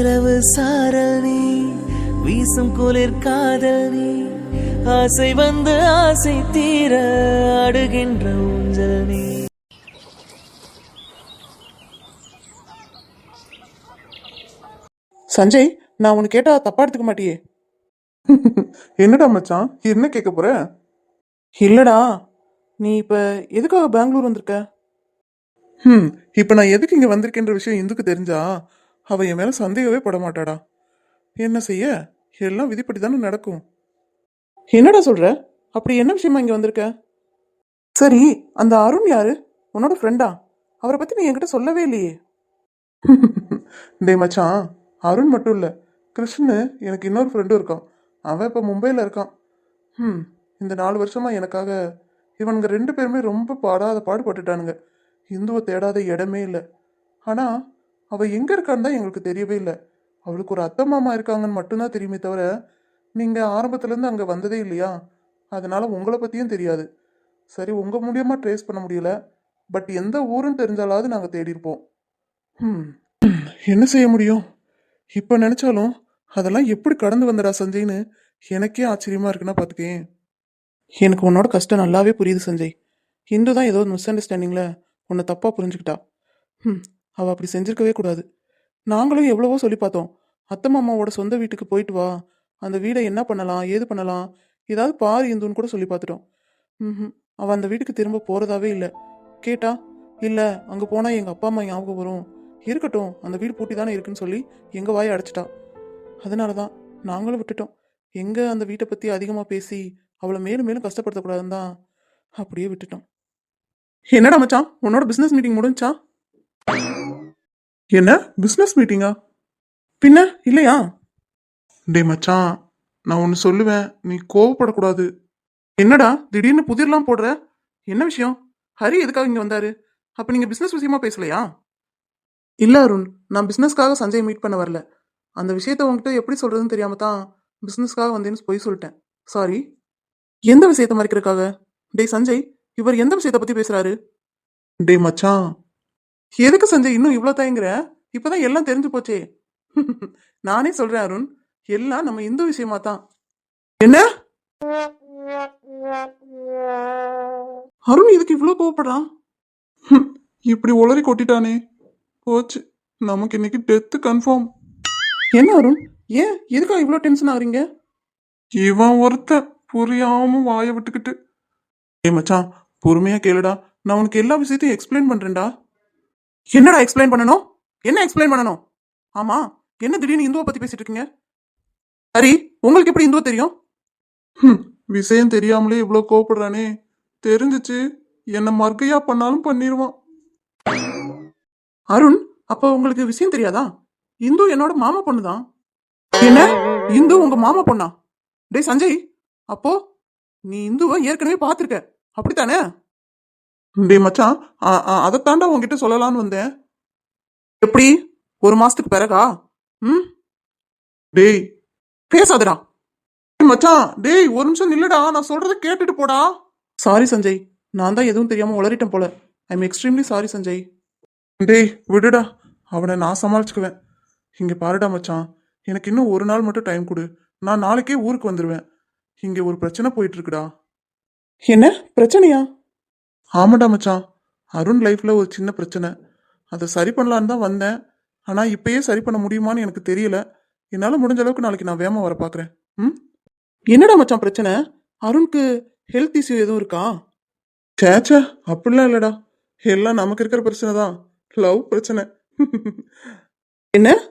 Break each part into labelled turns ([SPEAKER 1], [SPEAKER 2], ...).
[SPEAKER 1] நிலவு சாரணி வீசும் குளிர் காதலி ஆசை வந்து ஆசை தீர அடுகின்ற ஊஞ்சல் நீ.
[SPEAKER 2] சஞ்சய் நான் உனக்கு கேட்டா தப்பா எடுத்துக்க மாட்டியே.
[SPEAKER 3] என்னடா மச்சான்? என்ன கேட்க போற?
[SPEAKER 2] இல்லடா. நீ இப்ப எதுக்காக பெங்களூர் வந்திருக்க?
[SPEAKER 3] ம் இப்போ நான் எதுக்கு இங்க வந்திருக்கேன்ற விஷயம் இந்துக்கு தெரிஞ்சா? அவ என் மேலே சந்தேகமே பட மாட்டாடா என்ன செய்ய? எல்லாம் விதிப்படி தானே நடக்கும்.
[SPEAKER 2] என்னடா சொல்ற? அப்படி என்ன விஷயமா இங்கே வந்திருக்க? சரி அந்த அருண் யாரு? உன்னோட ஃப்ரெண்டா அவரை பத்தி நீ என்கிட்ட சொல்லவே இல்லையே.
[SPEAKER 3] டே மச்சான் அருண் மட்டும் இல்ல கிருஷ்ணு எனக்கு இன்னொரு ஃப்ரெண்டும் இருக்கான். அவன் இப்போ மும்பையில் இருக்கான். ம் இந்த நாலு வருஷமா எனக்காக இவனுங்க ரெண்டு பேருமே ரொம்ப பாடாத பாடுபட்டுட்டானுங்க. இந்துவை தேடாத இடமே இல்லை. ஆனால் அவள் எங்கே இருக்கான்னு தான் எங்களுக்கு தெரியவே இல்லை. அவளுக்கு ஒரு அத்தை மாமா இருக்காங்கன்னு மட்டும்தான் தெரியுமே தவிர நீங்கள் ஆரம்பத்துலேருந்து அங்கே வந்ததே இல்லையா? அதனால் உங்களை பற்றியும் தெரியாது. சரி உங்கள் மூலியமாக ட்ரேஸ் பண்ண முடியல. பட் எந்த ஊருன்னு தெரிஞ்சாலாவது நாங்கள் தேடியிருப்போம். ம் என்ன செய்ய முடியும்? இப்போ நினச்சாலும் அதெல்லாம் எப்படி கடந்து வந்தடா சஞ்சய்னு எனக்கே ஆச்சரியமாக இருக்குன்னா பார்த்துக்கேன்
[SPEAKER 2] எனக்கு உன்னோட கஷ்டம் நல்லாவே புரியுது சஞ்சய். இந்து தான் ஏதோ மிஸ் அண்டர்ஸ்டாண்டிங்கில் உன்னை தப்பாக புரிஞ்சுக்கிட்டா. ம் அவள் அப்படி செஞ்சிருக்கவே கூடாது. நாங்களும் எவ்வளவோ சொல்லி பார்த்தோம். அத்தை மாமாவோட சொந்த வீட்டுக்கு போயிட்டு வா. அந்த வீடை என்ன பண்ணலாம்? ஏது பண்ணலாம்? ஏதாவது பாரு இந்துன்னு கூட சொல்லி பார்த்துட்டோம். ம் அவள் அந்த வீட்டுக்கு திரும்ப போகிறதாவே இல்லை. கேட்டா இல்லை அங்கே போனால் எங்கள் அப்பா அம்மா ஞாபகம் வரும். இருக்கட்டும் அந்த வீடு பூட்டி தானே இருக்குன்னு சொல்லி எங்கள் வாயை அடைச்சிட்டா. அதனால தான் நாங்களும் விட்டுட்டோம். எங்கே அந்த வீட்டை பற்றி அதிகமாக பேசி அவளை மேலும் மேலும் கஷ்டப்படுத்தக்கூடாதுன்னு தான் அப்படியே விட்டுட்டோம். என்னடா மச்சான்? உன்னோட பிஸ்னஸ் மீட்டிங் முடிஞ்சா?
[SPEAKER 3] என்ன? பிஸ்னஸ் மீட்டிங்கா
[SPEAKER 2] பின்ன? இல்லையா?
[SPEAKER 3] டே மச்சான் நான் ஒன்று சொல்லுவேன். நீ கோவப்படக்கூடாது.
[SPEAKER 2] என்னடா? திடீர்னு புதிர்லாம் போடுற? என்ன விஷயம்? ஹரி எதுக்காக இங்கே வந்தாரு? அப்போ நீங்கள் பிஸ்னஸ் விஷயமா பேசலையா? இல்லை அருண் நான் பிஸ்னஸ்க்காக சஞ்சய் மீட் பண்ண வரல. அந்த விஷயத்த உங்ககிட்ட எப்படி சொல்றதுன்னு தெரியாம தான் பிஸ்னஸ்க்காக வந்தேன்னு போய் சொல்லிட்டேன். சாரி எந்த விஷயத்த மறைக்கிறதுக்காக? டேய் சஞ்சய் இவர் எந்த விஷயத்த பத்தி பேசுறாரு?
[SPEAKER 3] டே மச்சான்
[SPEAKER 2] எதுக்கு சஞ்சய்? இன்னும் இவ்வளோ தயங்குற? இப்பதான் எல்லாம் தெரிஞ்சு போச்சே. நானே சொல்றேன் அருண் எல்லாம் நம்ம இந்து விஷயமா தான். என்ன? அருண் இதுக்கு இவ்வளோ கோவப்படுறான்
[SPEAKER 3] இப்படி உளறி கொட்டிட்டானே. போச்சு. நமக்கு இன்னைக்கு டெத்து கன்ஃபார்ம்
[SPEAKER 2] என்ன அருண்? ஏன்? எதுக்காக இவ்வளோ டென்ஷன் ஆகுறீங்க?
[SPEAKER 3] இவன் ஒருத்தன் புரியாம வாயை விட்டுக்கிட்டு. ஏ மச்சான் பொறுமையா கேளுடா. நான் உனக்கு எல்லா விஷயத்தையும் எக்ஸ்பிளைன் பண்றேன்டா.
[SPEAKER 2] என்னடா எக்ஸ்பிளைன் பண்ணணும்? என்ன எக்ஸ்பிளைன் பண்ணணும்? ஆமா என்ன திடீர்னு இந்துவை பத்தி பேசிட்டு இருக்கீங்க? ஹரி உங்களுக்கு எப்படி இந்துவை தெரியும்?
[SPEAKER 3] விஷயம் தெரியாமலே இவ்வளோ கோவப்படுறானே. தெரிஞ்சிச்சு என்ன மர்க்கையா பண்ணாலும் பண்ணிடுவான்
[SPEAKER 2] அருண் அப்போ உங்களுக்கு விஷயம் தெரியாதா? இந்து என்னோட மாமா பொண்ணு தான் என்ன? இந்து உங்க மாமா பொண்ணா? டேய் சஞ்சய் அப்போ நீ இந்துவை ஏற்கனவே பார்த்திருக்க. அப்படித்தானே?
[SPEAKER 3] டேய் மச்சான் அதைத்தாண்டா உங்ககிட்ட சொல்லலான்னு வந்தேன்.
[SPEAKER 2] எப்படி? ஒரு மாசத்துக்கு பிறகா? ம்?
[SPEAKER 3] டேய்
[SPEAKER 2] பேசாதடா.
[SPEAKER 3] மச்சான் டேய் ஒரு நிமிஷம் நில்லுடா. நான் சொல்றத கேட்டுட்டு போடா.
[SPEAKER 2] சாரி சஞ்சய். நான் தான் எதுவும் தெரியாம உளறிட்டேன் போல. I am extremely sorry Sanjay.
[SPEAKER 3] டேய் விடுடா. அவனை நான் சமாளிச்சுக்குவேன். இங்க பாருடா மச்சான். எனக்கு இன்னும் ஒரு நாள் மட்டும் டைம் கொடு. நான் நாளைக்கே ஊருக்கு வந்துடுவேன் இங்க ஒரு பிரச்சனை போயிட்டு இருக்குடா.
[SPEAKER 2] என்ன? பிரச்சனையா?
[SPEAKER 3] ஆமாடா மச்சான். அருண் லைஃப்ல ஒரு சின்ன பிரச்சனை. அதை சரி பண்ணலான்னு தான் வந்தேன். ஆனா இப்பயே சரி பண்ண முடியுமான்னு எனக்கு தெரியல. என்னால முடிஞ்ச அளவுக்கு நாளைக்கு நான் வேகமாக வர பாக்குறேன். ம்?
[SPEAKER 2] என்னடா மச்சான் பிரச்சனை? அருணுக்கு ஹெல்த் இஷ்யூ எதுவும் இருக்கா?
[SPEAKER 3] சேச்சா அப்படிலாம் இல்லடா. எல்லாம் நமக்கு இருக்கிற பிரச்சனை தான். லவ் பிரச்சனை.
[SPEAKER 2] என்ன?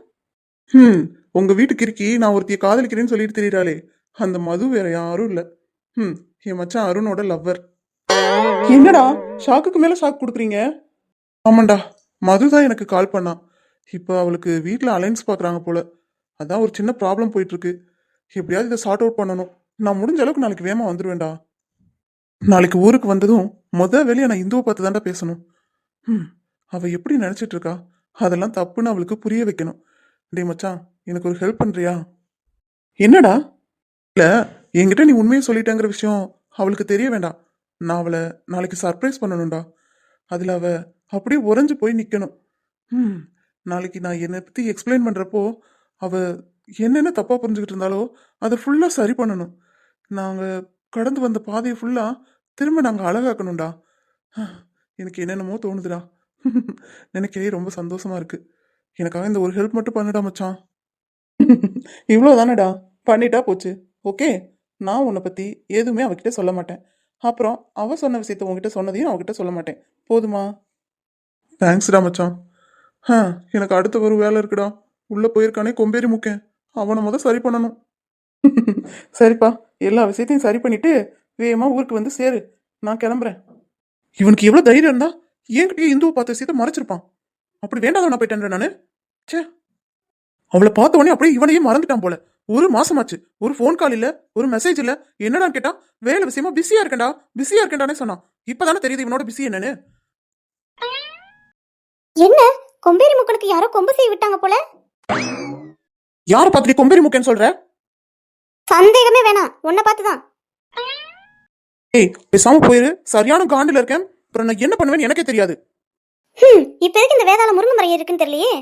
[SPEAKER 3] ம் உங்க வீட்டுக்கு இருக்கி நான் ஒருத்திய காதலிக்கிறேன்னு சொல்லிட்டு தெரியுறாளே. அந்த மது வேற யாரும் இல்லை. ம் என் மச்சான் அருணோட லவ்வர்
[SPEAKER 2] என்னடா? ஷாக்குக்கு மேல ஷாக் கொடுக்குறீங்க?
[SPEAKER 3] ஆமாண்டா மது தான் எனக்கு கால் பண்ணா. இப்போ அவளுக்கு வீட்டில் அலைன்ஸ் பார்க்குறாங்க போல. அதான் ஒரு சின்ன ப்ராப்ளம் போயிட்டு இருக்கு எப்படியாவது இதை சார்ட் அவுட் பண்ணணும். நான் முடிஞ்ச அளவுக்கு நாளைக்கு வேகமாக வந்துடுவேன்டா நாளைக்கு ஊருக்கு வந்ததும் முத வேலையை நான் இந்துவை பார்த்து தாண்டா பேசணும். ம் அவள் எப்படி நினச்சிட்டு இருக்கா? அதெல்லாம் தப்புன்னு அவளுக்கு புரிய வைக்கணும். டே மச்சான் எனக்கு ஒரு ஹெல்ப் பண்ணுறியா
[SPEAKER 2] என்னடா?
[SPEAKER 3] இல்லை என்கிட்ட நீ உண்மையை சொல்லிட்டேங்கிற விஷயம் அவளுக்கு தெரிய வேண்டாம். நான் அவளை நாளைக்கு சர்ப்ரைஸ் பண்ணணும்டா. அதில் அவ அப்படியே உறைஞ்சு போய் நிற்கணும் ம் நாளைக்கு நான் என்னை பற்றி எக்ஸ்பிளைன் பண்ணுறப்போ
[SPEAKER 4] அவ என்னென்ன தப்பாக புரிஞ்சுக்கிட்டு இருந்தாலோ அதை ஃபுல்லாக சரி பண்ணணும். நாங்கள் கடந்து வந்த பாதையை ஃபுல்லாக திரும்ப நாங்கள் அழகாக்கணும்டா. எனக்கு என்னென்னமோ தோணுதுடா. நினைக்கவே ரொம்ப சந்தோஷமாக இருக்குது எனக்காக இந்த ஒரு ஹெல்ப் மட்டும் பண்ணுடா மச்சான்.
[SPEAKER 3] இவ்வளோ தானடா பண்ணிட்டா போச்சு. ஓகே நான் உன்னை பற்றி எதுவுமே அவகிட்ட சொல்ல மாட்டேன். அப்புறம் அவ சொன்ன விஷயத்த உன்கிட்ட சொன்னதையும் அவகிட்ட சொல்ல மாட்டேன். போதுமா?
[SPEAKER 4] தேங்க்ஸ்டா மச்சான். ஆ எனக்கு அடுத்த ஒரு வேலை இருக்குடா. உள்ள போயிருக்கானே கொம்பேறி முக்கேன். அவனை முத சரி பண்ணணும்.
[SPEAKER 3] சரிப்பா. எல்லா விஷயத்தையும் சரி பண்ணிட்டு வேகமா ஊருக்கு வந்து சேரு. நான் கிளம்புறேன். இவனுக்கு எவ்வளோ தைரியம் இருந்தா என்கிட்டயே இந்துவை பார்த்த விஷயத்த மறைச்சிருப்பான். அப்படி வேண்டாதவனா போயிட்டேன் நானு? ச்சே. அவளை பார்த்த உடனே அப்படியே இவனையே மறந்துட்டான் போல. ஒரு மாசமாச்சு. ஒரு ஃபோன் கால் இல்ல ஒரு மெசேஜ் இல்ல. என்னடான்னு கேட்டா வேலை விஷயமா பிஸியா இருக்கேன்டா பிஸியா இருக்கேன்டானே சொன்னான் இப்பதானே தெரியுது இவனோட பிஸி என்னன்னு.
[SPEAKER 5] என்ன? கொம்பேரி முக்கனுக்கு யாரோ கொம்பு செய்ய விட்டாங்க போல?
[SPEAKER 3] யார பார்த்துட்டு கொம்பேரி முக்கேன்னு சொல்ற?
[SPEAKER 5] சந்தேகமே வேணாம். உன்னை பார்த்துதான்.
[SPEAKER 3] ஏய் பேசாம போயிரு. சரியான காண்டுல இருக்கேன். அப்புறம் நான் என்ன பண்ணுவேன்னு எனக்கே தெரியாது.
[SPEAKER 5] இப்ப எதுக்கு இந்த வேதாள முருங்கை மரம் இருக்குன்னு தெரியலையே?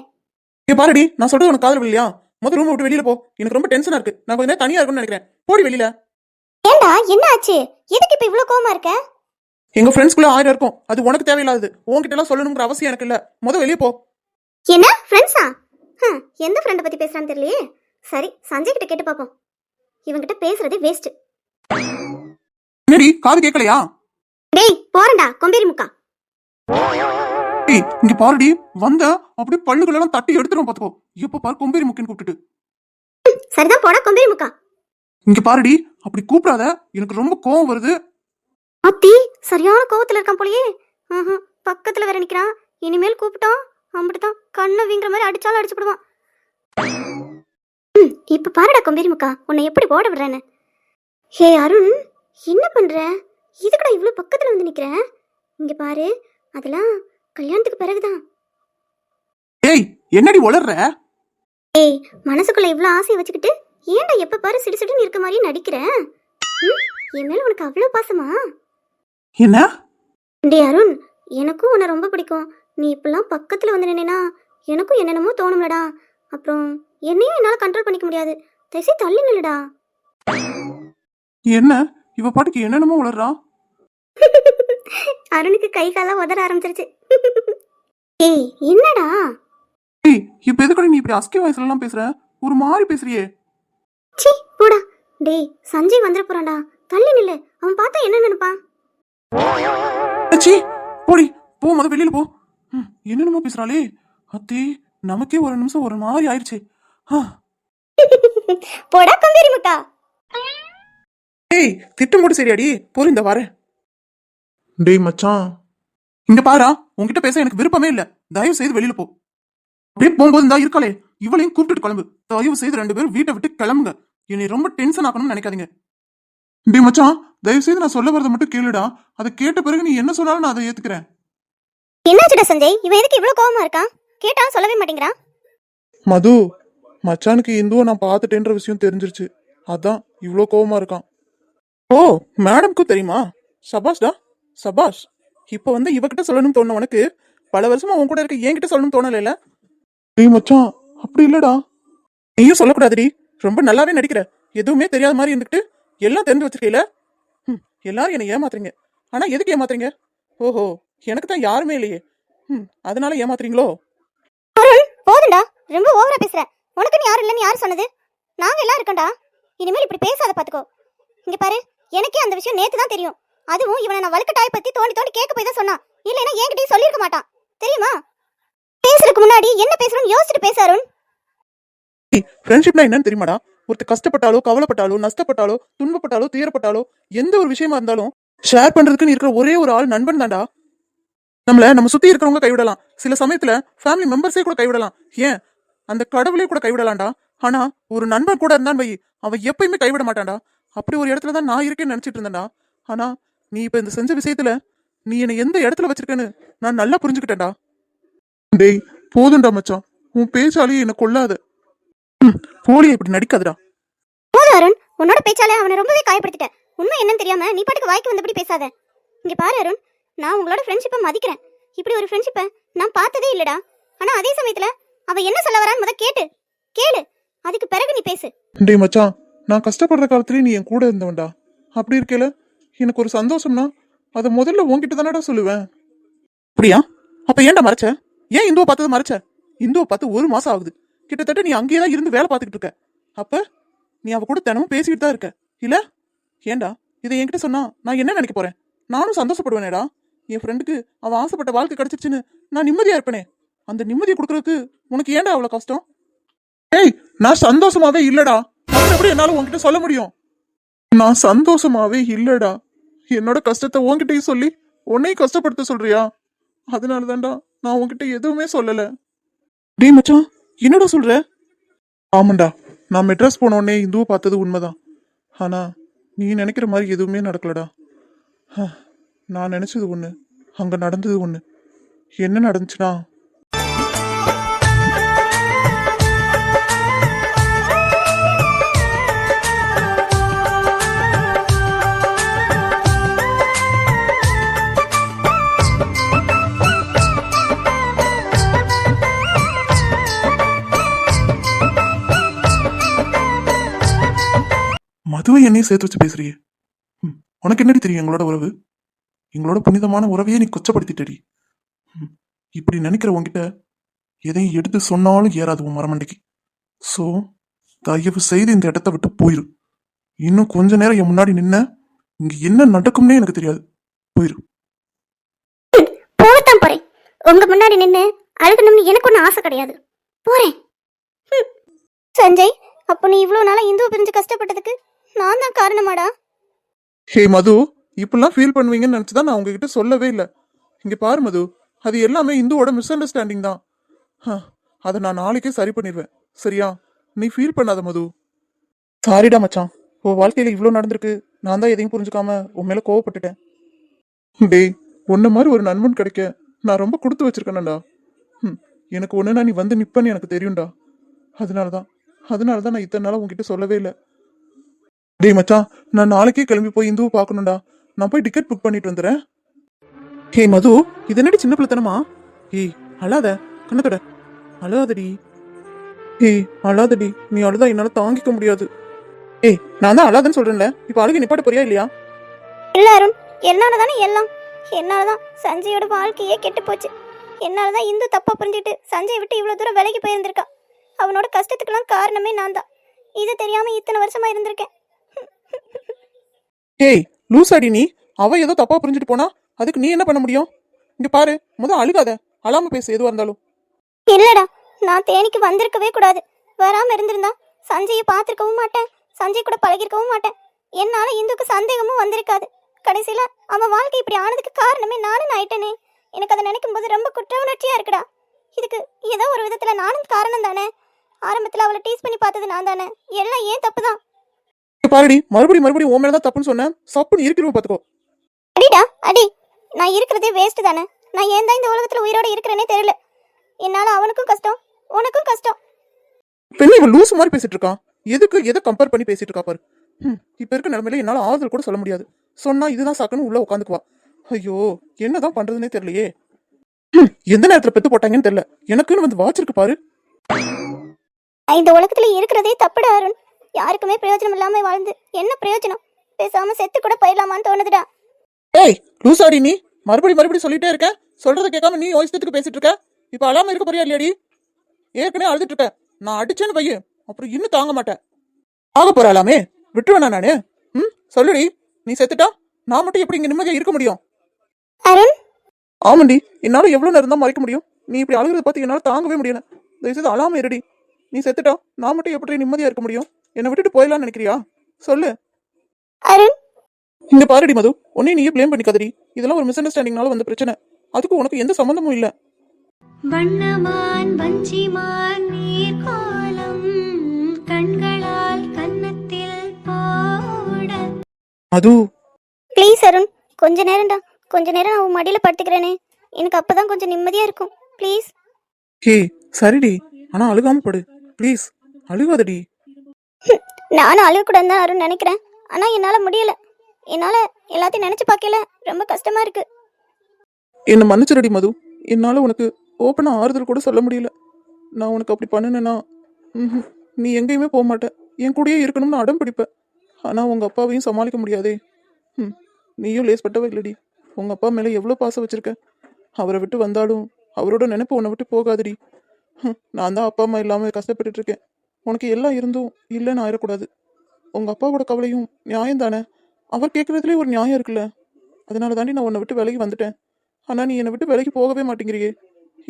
[SPEAKER 3] ஏ பாருடி நான் சொல்றது உனக்கு காதல் இல்லையா முதல் ரூம் விட்டு வெளியில போ. எனக்கு ரொம்ப டென்ஷனா இருக்கு. நான் கொஞ்சம் நேரம் தனியா இருக்கும்னு நினைக்கிறேன். போடி வெளியில.
[SPEAKER 5] ஏண்டா என்ன ஆச்சு? எதுக்கு இப்ப இவ்ளோ கோவமா இருக்க?
[SPEAKER 3] எங்க ஃப்ரெண்ட்ஸ்குள்ள ஆயிரம் இருக்கும். அது உனக்கு தேவையில்லாதது. உன்கிட்ட எல்லாம் சொல்லணுங்கிற அவசியம் எனக்கு இல்ல. முத வெளியே போ.
[SPEAKER 5] என்ன? ஃப்ரெண்ட்ஸா எந்த ஃப்ரெண்டை பத்தி பேசுறான்னு தெரியலையே. சரி சஞ்சய் கிட்ட கேட்டு பாப்போம். இவங்கிட்ட பேசுறதே வேஸ்ட்
[SPEAKER 3] என்னடி காது கேட்கலையா?
[SPEAKER 5] டேய் போறேன்டா கொம்பேரி முக்கா.
[SPEAKER 3] ஏய் இங்க பாருடி வந்த அப்படியே பல்லுகள் எல்லாம் தட்டி எடுத்துரும் பாத்துக்கோ. எப்ப பாரு கொம்பேரி முக்கின்னு கூப்பிட்டுட்டு.
[SPEAKER 5] சரிதான் போடா கொம்பேரி முக்கா.
[SPEAKER 3] இங்க பாருடி அப்படி கூப்பிடாத எனக்கு ரொம்ப கோவம் வருது.
[SPEAKER 5] அத்தி சரியான கோவத்துல இருக்கான் போலயே. பக்கத்துல வேற நிக்கிறான். இனிமேல் கூப்பிட்டான் அம்பிட்டுதான் கண்ணை வீங்குற மாதிரி அடிச்சாலும் அடிச்சுடுவான் ம், இப்ப பாருடா கொம்பேரி முக்கா உன்னை எப்படி ஓட விடுறேன்னு. ஹே அருண் என்ன பண்ற? இதுக்கடா இவ்ளோ பக்கத்துல வந்து நிக்கிற? இங்க பாரு அதெல்லாம் கல்யாணத்துக்கு பிறகுதான்.
[SPEAKER 3] ஏய் என்னடி உளர்ற?
[SPEAKER 5] ஏய் மனசுக்குள்ள இவ்ளோ ஆசையை வச்சுக்கிட்டு ஏன்டா எப்ப பாரு சிடு சிடுன்னு இருக்க மாதிரியே நடிக்கிற? ம், என் மேல உனக்கு அவ்வளோ பாசமா?
[SPEAKER 3] என்ன?
[SPEAKER 5] டே அருண் எனக்கும் உன்னை ரொம்ப பிடிக்கும். நீ இப்பெல்லாம் பக்கத்தில் வந்து நின்னா எனக்கும் என்னென்னமோ தோணும்லடா. அப்புறம் என்னையும் என்னால் கண்ட்ரோல் பண்ணிக்க முடியாது. தயவுசெய்து தள்ளி நில்லுடா.
[SPEAKER 3] என்ன? இவ பாட்டுக்கு என்னென்னமோ உளர்றா?
[SPEAKER 5] அருணுக்கு கை காலாம் உதற ஆரம்பிச்சிருச்சு. ஏய் என்னடா?
[SPEAKER 3] ஏய் இப்ப எதுக்கடி நீ இப்படி அஸ்கி வயசுல எல்லாம் பேசுற? ஒரு மாதிரி பேசுறியே.
[SPEAKER 5] சி போடா. டேய் சஞ்சய் வந்துட போறான்டா. தள்ளி நில்லு. அவன் பார்த்தா என்ன நினைப்பான்?
[SPEAKER 3] ச்சீ போடி. போ முத வெளியில போ. என்னென்னமோ பேசுறாளே. அத்தே நமக்கே ஒரு நிமிஷம் ஒரு மாதிரி ஆயிடுச்சு ஆ.
[SPEAKER 5] போடா கம்பேரி முக்கா
[SPEAKER 3] ஏய் திட்டம் போட்டு சரியாடி. போரு இந்த வரேன்
[SPEAKER 4] டேய் மச்சான்.
[SPEAKER 3] இங்க பாரா உன்கிட்ட பேச எனக்கு விருப்பமே இல்ல. தயவு செய்து வெளியில போ. அப்படியே போகும்போது இந்தா இருக்காளே இவளையும் கூப்பிட்டுட்டு கிளம்பு. தயவு செய்து ரெண்டு பேரும் வீட்டை விட்டு கிளம்புங்க. என்னை ரொம்ப டென்ஷன் ஆக்கணும்னு நினைக்காதீங்க.
[SPEAKER 4] டேய் மச்சான் தயவு செய்து நான் சொல்ல வரதை மட்டும் கேளுடா. அதை கேட்ட பிறகு நீ என்ன சொன்னாலும் நான் அதை ஏத்துக்கிறேன்.
[SPEAKER 5] என்னாச்சுடா சஞ்சய்? இவன் எதுக்கு இவ்வளோ கோவமா இருக்கான் கேட்டாலும் சொல்லவே மாட்டேங்கிறான்
[SPEAKER 4] மது மச்சானுக்கு இந்துவை நான் பார்த்துட்டேன்ற விஷயம் தெரிஞ்சிருச்சு. அதான் இவ்வளோ கோவமா இருக்கான்.
[SPEAKER 3] ஓ மேடம்க்கும் தெரியுமா? சபாஷ்டா? சபாஷ் இப்போ வந்து இவகிட்ட சொல்லணும்னு தோணு உனக்கு பல வருஷமா உன் கூட இருக்க என்கிட்ட சொல்லணும்னு தோணல
[SPEAKER 4] டேய் மச்சான் அப்படி இல்லடா.
[SPEAKER 3] நீயும் சொல்லக்கூடாதுடி. ரொம்ப நல்லாவே நடிக்கிற. எதுவுமே தெரியாத மாதிரி இருந்துக்கிட்டு எல்லாம் தெரிஞ்சு வச்சிருக்கீல? ம், எல்லாரும் என்னை ஏமாத்துறீங்க. ஆனா எதுக்கு ஏமாத்துறீங்க? ஓஹோ எனக்கு தான் யாருமே இல்லையே. ம் அதனால ஏமாத்துறீங்களோ?
[SPEAKER 5] போதும்டா. ரொம்ப ஓவரா பேசுற. உனக்குன்னு யாரும் இல்லைன்னு யார் சொன்னது? நாங்க எல்லாம் இருக்கோம்டா. இனிமேல் இப்படி பேசாத பாத்துக்கோ. இங்க பாரு எனக்கே அந்த விஷயம் நேத்து தான் தெரியும். அதுவும் இவனை நான் வழுக்கட்டாய பத்தி தோண்டி தோண்டி கேட்க போய் தான் சொன்னான். இல்லைன்னா என்கிட்டயும் சொல்லியிருக்க மாட்டான். தெரியுமா? பேசுறதுக்கு முன்னாடி என்ன பேசணும்னு யோசிச்சுட்டு பேச அருண்.
[SPEAKER 3] ஃப்ரெண்ட்ஷிப்னா என்னன்னு தெரியுமாடா? ஒருத்தர் கஷ்டப்பட்டாலோ கவலைப்பட்டாலோ நஷ்டப்பட்டாலோ துன்பப்பட்டாலோ துயரப்பட்டாலோ எந்த ஒரு விஷயமா இருந்தாலும் ஷேர் பண்றதுக்குன்னு இருக்கிற ஒரே ஒரு ஆள் நண்பன் தான்டா. நம்மள நம்ம சுத்தி இருக்கிறவங்க கைவிடலாம். சில சமயத்துல ஃபேமிலி மெம்பர்ஸே கூட கைவிடலாம். ஏன்? அந்த கடவுளே கூட கைவிடலாம்டா. ஆனா ஒரு நண்பன் கூட இருந்தான் வை. அவன் எப்பயுமே கைவிட மாட்டான்டா. அப்படி ஒரு இடத்துல தான் நான் இருக்கேன்னு நினைச்சிட்டு இருந்தேன்டா. ஆனா நீ இப்ப இந்த செஞ்ச விஷயத்துல நீ என்னை எந்த இடத்துல வச்சிருக்கேன்னு நான் நல்லா புரிஞ்சுக்கிட்டேன்டா.
[SPEAKER 4] டேய் போதும்டா மச்சான். உன் பேச்சாலேயே என்னை கொல்லாத.
[SPEAKER 3] போலியா இப்படி நடிக்காதடா.
[SPEAKER 5] போதும் அருண். உன்னோட பேச்சாலே அவனை ரொம்பவே காயப்படுத்திட்ட உண்மை என்னன்னு தெரியாம நீ பாட்டுக்கு வாய்க்கு வந்தபடி பேசாத. இங்க பாரு அருண். நான் உங்களோட ஃப்ரெண்ட்ஷிப்பை மதிக்கிறேன். இப்படி ஒரு ஃப்ரெண்ட்ஷிப்பை நான் பார்த்ததே இல்லடா. ஆனா அதே சமயத்துல அவ என்ன சொல்ல வரான்னு முத கேட்டு. கேளு. அதுக்கு பிறகு நீ பேசு.
[SPEAKER 4] டேய் மச்சான் நான் கஷ்டப்படுற காலத்துலயே நீ என் கூட இருந்தவன்டா. அப்படி இருக்கேல? எனக்கு ஒரு சந்தோஷம்னா அதை முதல்ல உன்கிட்ட தானடா சொல்லுவேன்.
[SPEAKER 3] அப்படியா? அப்ப ஏன்டா மறைச்ச? ஏன் இந்துவை பார்த்தது மறைச்ச? இந்துவை பார்த்து ஒரு மாசம் ஆகுது. கிட்டத்தட்ட நீ அங்கேயே தான் இருந்து வேலை பார்த்துக்கிட்டு இருக்க. அப்ப நீ அவ கூட தினமும் பேசிக்கிட்டு தான் இருக்க. இல்ல? ஏன்டா? இதை என்கிட்ட சொன்னா நான் என்ன நினைக்க போறேன்? நானும் சந்தோஷப்படுவேனேடா. என் ஃப்ரெண்டுக்கு அவன் ஆசைப்பட்ட வாழ்க்கை கிடைச்சிருச்சுன்னு நான் நிம்மதியா இருப்பேனே. அந்த நிம்மதியை கொடுக்கறதுக்கு உனக்கு ஏன்டா அவ்வளவு கஷ்டம்?
[SPEAKER 4] ஏய் நான் சந்தோஷமாவே இல்லடா. எப்படி என்னால உன்கிட்ட சொல்ல முடியும்? நான் சந்தோஷமாவே இல்லடா. என்னோட கஷ்டத்தை உன்கிட்டயும் சொல்லி உன்னையும் கஷ்டப்படுத்த சொல்றியா? அதனால தான்டா நான் உன்கிட்ட எதுவுமே சொல்லல.
[SPEAKER 3] டே மச்சான் என்னடா சொல்ற?
[SPEAKER 4] ஆமாண்டா நான் மெட்ராஸ் போன உடனே இந்துவை பார்த்தது உண்மைதான். ஆனா நீ நினைக்கிற மாதிரி எதுவுமே நடக்கலடா. ஹ, நான் நினைச்சது ஒண்ணு அங்க நடந்தது ஒண்ணு. என்ன நடந்துச்சுன்னா அதுவே என்னையும் சேர்த்து வச்சு பேசுறியே. ம், உனக்கு என்னடி தெரியும் எங்களோட உறவு? எங்களோட புனிதமான உறவையே நீ கொச்சப்படுத்திட்டடி. ம், இப்படி நினைக்கிற உன்கிட்ட எதையும் எடுத்து சொன்னாலும் ஏறாது உன் மரமண்டைக்கு. ஸோ தயவு செய்து இந்த இடத்த விட்டு போயிரு. இன்னும் கொஞ்ச நேரம் என் முன்னாடி நின்ன இங்க என்ன நடக்கும்னே எனக்கு தெரியாது. போயிரு.
[SPEAKER 5] போகத்தான் போறேன். உங்க முன்னாடி நின்று அழுகணும்னு எனக்கு ஒன்றும் ஆசை கிடையாது. போறேன். சஞ்சய் அப்போ நீ இவ்வளோ நாளா இந்துவை பிரிஞ்சு கஷ்டப்பட்டதுக்கு நான் தான் காரணமாடா.
[SPEAKER 4] ஹே மது இப்படிலாம் ஃபீல் பண்ணுவீங்கன்னு நினச்சி தான் நான் உங்ககிட்ட சொல்லவே இல்லை. இங்கே பாரு மது அது எல்லாமே இந்துவோட மிஸ் அண்டர்ஸ்டாண்டிங் தான். ஹ, அதை நான் நாளைக்கே சரி பண்ணிடுவேன். சரியா? நீ ஃபீல் பண்ணாத மது.
[SPEAKER 3] சாரிடா மச்சான். உன் வாழ்க்கையில் இவ்வளோ நடந்திருக்கு. நான் தான் எதையும் புரிஞ்சுக்காம உன் மேலே கோவப்பட்டுட்டேன்.
[SPEAKER 4] டேய் உன்ன மாதிரி ஒரு நண்பன் கிடைக்க நான் ரொம்ப கொடுத்து வச்சிருக்கேன்டா. ம், எனக்கு ஒன்றுனா நீ வந்து நிற்பேன்னு எனக்கு தெரியும்டா. அதனால தான் அதனால தான் நான் இத்தனை நாளாக உங்ககிட்ட சொல்லவே இல்லை. டேய் மச்சான் நான் நாளைக்கே கிளம்பி போய் இந்துவை பார்க்கணும்டா. நான் போய் டிக்கெட் புக் பண்ணிட்டு வந்துடுறேன்.
[SPEAKER 3] ஹே மது இது என்னடி சின்ன பிள்ளைத்தனமா? ஏய் அழாத கண்ணத்தோட அழாதடி. ஏய் அழாதடி நீ அழுதா என்னால தாங்கிக்க முடியாது. ஏய் நான் தான் அழாதன்னு சொல்றேன்ல இப்போ அழுகை நிப்பாட்ட போறியா இல்லையா?
[SPEAKER 5] இல்ல அருண் என்னால தானே எல்லாம்? என்னால தான் சஞ்சயோட வாழ்க்கையே கெட்டு போச்சு. என்னால தான் இந்து தப்பா புரிஞ்சுட்டு சஞ்சய் விட்டு இவ்வளோ தூரம் விலகி போயிருந்திருக்கா. அவனோட கஷ்டத்துக்கெல்லாம் காரணமே நான் தான். இது தெரியாம இத்தனை வருஷமா இருந்திருக்கேன்.
[SPEAKER 3] ஏய் லூசாடி நீ. அவ ஏதோ தப்பா புரிஞ்சுட்டு போனா அதுக்கு நீ என்ன பண்ண முடியும்? இங்க பாரு முத அழுகாத. அழாம பேசு எதுவா இருந்தாலும்.
[SPEAKER 5] இல்லடா நான் தேனிக்கு வந்திருக்கவே கூடாது. வராம இருந்திருந்தா சஞ்சயை பார்த்திருக்கவும் மாட்டேன். சஞ்சய் கூட பழகிருக்கவும் மாட்டேன். என்னால இந்துக்கு சந்தேகமும் வந்திருக்காது. கடைசியில அவன் வாழ்க்கை இப்படி ஆனதுக்கு காரணமே நானும் ஆயிட்டேனே. எனக்கு அதை நினைக்கும் போது ரொம்ப குற்ற உணர்ச்சியா இருக்குடா. இதுக்கு ஏதோ ஒரு விதத்துல நானும் காரணம் தானே. ஆரம்பத்துல அவளை டீஸ் பண்ணி பார்த்தது நான் தானே. எல்லாம் ஏன் தப்பு தான்
[SPEAKER 3] பாருடி. மறுபடியும் மறுபடியும் உன் மேலதான் தப்புன்னு சொன்னேன். சப்புன்னு இருக்கிறவங்க பாத்துக்கோ
[SPEAKER 5] அடிடா அடி நான் இருக்கிறதே வேஸ்ட் தானே. நான் ஏன் தான் இந்த உலகத்துல உயிரோட இருக்கிறேனே தெரியல. என்னால அவனுக்கும் கஷ்டம் உனக்கும் கஷ்டம்.
[SPEAKER 3] பெண்ணு இவன் லூஸ் மாதிரி பேசிட்டு இருக்கான் எதுக்கு எதை கம்பேர் பண்ணி பேசிட்டு இருக்கா பாரு. ம், இப்ப இருக்க நிலைமையில என்னால ஆறுதல் கூட சொல்ல முடியாது. சொன்னா இதுதான் சாக்குன்னு உள்ள உட்காந்துக்குவா ஐயோ என்னதான் பண்றதுன்னே தெரியலையே. எந்த நேரத்துல பெத்து போட்டாங்கன்னு தெரியல. எனக்குன்னு வந்து வாச்சிருக்கு பாரு.
[SPEAKER 5] நான் இந்த உலகத்துல இருக்கிறதே தப்புடா அருண். யாருக்குமே பிரயோஜனம் இல்லாம வாழ்ந்து என்ன பிரயோஜனம்? பேசாம செத்து கூட போயிடலாமான்னு தோணுதுடா.
[SPEAKER 3] ஏய் லூசாடி நீ. மறுபடியும் மறுபடியும் சொல்லிட்டே இருக்க. சொல்றதை கேட்காம நீ இஷ்டத்துக்கு பேசிட்டு இருக்க. இப்ப அழாம இருக்க போறியா இல்லையாடி? ஏற்கனவே அழுதுட்டு இருக்க. நான் அடிச்சேன்னு பைய அப்புறம் இன்னும் தாங்க மாட்டேன். ஆக போறாளாமே விட்டுருவேனா நானு? ம் சொல்லுடி. நீ செத்துட்டா? நான் மட்டும் எப்படி இங்க நிம்மதியா இருக்க முடியும்?
[SPEAKER 5] அருண்?
[SPEAKER 3] ஆமாண்டி. என்னால எவ்வளவு நேரம் தான் மறைக்க முடியும்? நீ இப்படி அழுகிறத பார்த்து என்னால தாங்கவே முடியல. தயவுசெய்து அழாம இருடி. நீ செத்துட்டா? நான் மட்டும் எப்படி நிம்மதியா இருக்க முடியும்? என்னை விட்டுட்டு போயிடலாம்னு நினைக்கிறியா? சொல்லு.
[SPEAKER 5] அருண்.
[SPEAKER 3] இங்க பாருடி மது. உன்னை நீயே ப்ளேம் பண்ணிக்காதடி. இதெல்லாம் ஒரு மிஸ் அண்டர்ஸ்டாண்டிங்னால வந்த பிரச்சனை. அதுக்கு உனக்கு எந்த சம்மந்தமும் இல்ல.
[SPEAKER 6] வண்ணமான் வஞ்சிமான் நீர்கோலம் கண்களால் கன்னத்தில் போட.
[SPEAKER 3] மது.
[SPEAKER 5] ப்ளீஸ் அருண். கொஞ்ச நேரம்டா. கொஞ்ச நேரம் நான் உன் மடியில படுத்துக்கிறேனே. எனக்கு அப்பதான் கொஞ்சம் நிம்மதியா இருக்கும். ப்ளீஸ்
[SPEAKER 3] ஹே சரிடி. ஆனா அழுகாம படு. ப்ளீஸ் அழுகாதடி.
[SPEAKER 5] நானும் அழுகக்கூடாது தான் அருண் நினைக்கிறேன். ஆனால் என்னால் முடியல. என்னால் எல்லாத்தையும் நினச்சி பார்க்கல. ரொம்ப கஷ்டமா இருக்கு.
[SPEAKER 3] என்னை மன்னிச்சிரடி மது. என்னால் உனக்கு ஓப்பனாக ஆறுதல் கூட சொல்ல முடியல. நான் உனக்கு அப்படி பண்ணினேன்னா ம்ஹும். நீ எங்கேயுமே போக மாட்ட. என் கூடயே இருக்கணும்னு அடம் பிடிப்ப. ஆனால் உங்கள் அப்பாவையும் சமாளிக்க முடியாதே. ம் நீயும் லேஸ் லேஸ்பட்டவ இல்லடி. உங்கள் அப்பா மேலே எவ்வளோ பாசம் வச்சிருக்க. அவரை விட்டு வந்தாலும் அவரோட நினைப்பு உன்னை விட்டு போகாதடி. ஹம், நான் தான் அப்பா அம்மா இல்லாமல் கஷ்டப்பட்டுட்டு இருக்கேன். உனக்கு எல்லாம் இருந்தும் இல்லைன்னு ஆயிடக்கூடாது. உங்க அப்பாவோட கவலையும் நியாயம் தானே? அவர் கேட்கறதுலேயே ஒரு நியாயம் இருக்குல்ல. அதனால தாண்டி நான் உன்னை விட்டு விலகி வந்துட்டேன். ஆனா நீ என்னை விட்டு விலகி போகவே மாட்டேங்கிறியே.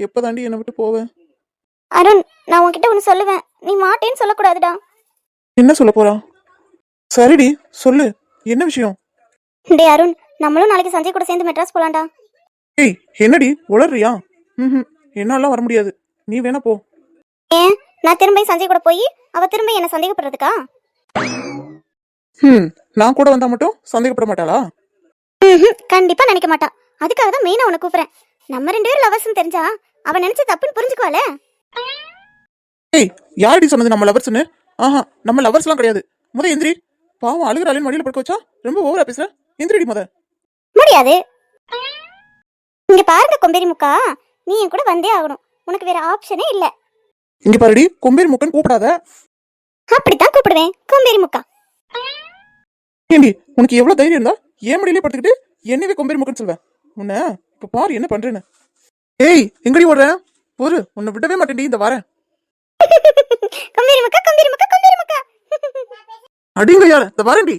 [SPEAKER 3] எப்போ தாண்டி என்னை விட்டு போவேன்
[SPEAKER 5] அருண் நான் உன்கிட்ட ஒன்று சொல்லுவேன். நீ மாட்டேன்னு சொல்லக்கூடாதுடா.
[SPEAKER 3] என்ன சொல்ல போறா? சரிடி சொல்லு. என்ன விஷயம்?
[SPEAKER 5] டே அருண் நம்மளும் நாளைக்கு சஞ்சய் கூட சேர்ந்து மெட்ராஸ் போலாம்டா.
[SPEAKER 3] ஏய் என்னடி உளறியா? ம் என்னாலாம் வர முடியாது. நீ வேணா போ.
[SPEAKER 5] ஏன்? நான் திரும்ப சஞ்சய் கூட போய் அவ திரும்ப என்ன சந்தேகப்படுறதுக்கா?
[SPEAKER 3] ம் நான் கூட வந்தா மட்டும் சந்தேகப்பட மாட்டாளா?
[SPEAKER 5] கண்டிப்பா நினைக்க மாட்டா. அதுக்காக தான் மெயினா உன்னை கூப்பிடுறேன். நம்ம ரெண்டு பேரும் லவர்ஸ்னு தெரிஞ்சா அவ நினைச்ச தப்புன்னு புரிஞ்சுக்குவாளே?
[SPEAKER 3] ஏய் யாரடி சொன்னது நம்ம லவர்ஸ்னு ஆஹா நம்ம லவர்ஸ்லாம் கிடையாது. முத எந்திரி. பாவம் அழுகிறாளின் மடியில படுக்க வச்சா ரொம்ப ஓவரா பேசுற. எந்திரிடி முத.
[SPEAKER 5] முடியாது. இங்க பாருங்க கொம்பேரி முக்கா. நீ என் கூட வந்தே ஆகணும். உனக்கு வேற ஆப்ஷனே இல்ல.
[SPEAKER 3] இங்க பாருடி கொம்பேரி முக்கன் கூப்பிடாத.
[SPEAKER 5] அப்படித்தான் கூப்பிடுவேன். கொம்பேரி முக்கா.
[SPEAKER 3] ஏண்டி உனக்கு எவ்வளவு தைரியம் இருந்தா ஏன் மடியிலே படுத்துக்கிட்டு என்னவே கொம்பேரி முக்கன் சொல்வேன் உன்னை இப்ப பாரு என்ன பண்றேன்னு. ஏய் எங்கடி ஓடுற? ஒரு உன்னை விடவே மாட்டேன்டி இந்த வரேன்
[SPEAKER 5] கொம்பேரி முக்கா கொம்பேரி முக்கா கொம்பேரி முக்கா.
[SPEAKER 3] அடிங்க யார இந்த வரேன்டி.